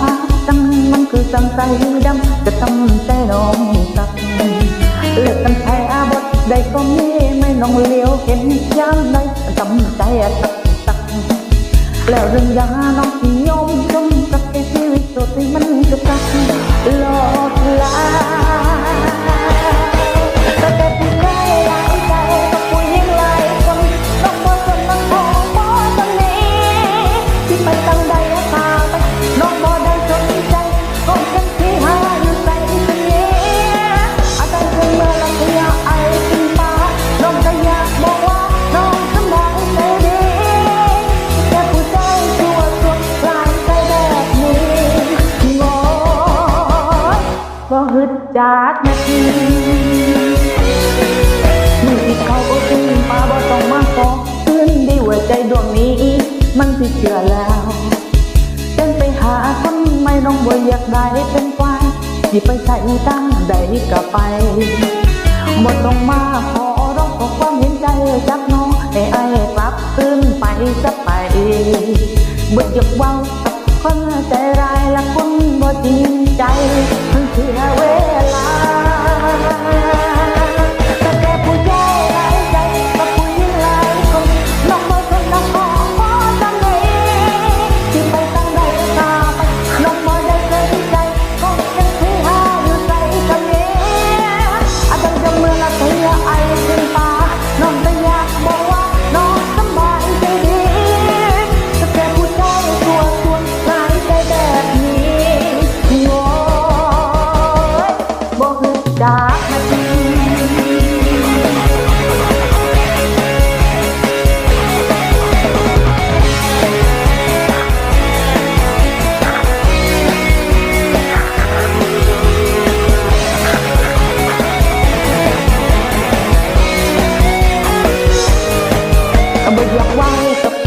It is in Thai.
หักตั้งมันคือสังใจดำจะทำใจน้องสักเลิกกันแพ้บทใดก็มีไม่น้องเลี้ยวเห็นยามใดทำใจตักตักแล้วเรื่องยาน้องที่ยมชมกับไอ้ชีวิตตัวที่มันกระตัก ฮึดจากนาทีมือที่เขาก็ขึ้นมาบ่ต้องมาขอขึ้นดีว่าใจดวงนี้ มันสิเชื่อแล้วเดินไปหาคนไม่น้องบ่อยากได้เป็นควายที่ไปใส่ตั้งใดก็ไปบ่ต้องมาขอร้องขอความเห็นใจจากน้องให้ไอ้กลับคืนไปจะไปเบิดหยกเว้า คนใจร้ายและคนบ่จริงใจมันเสียเวลา ก็บ่อยากไว้ตก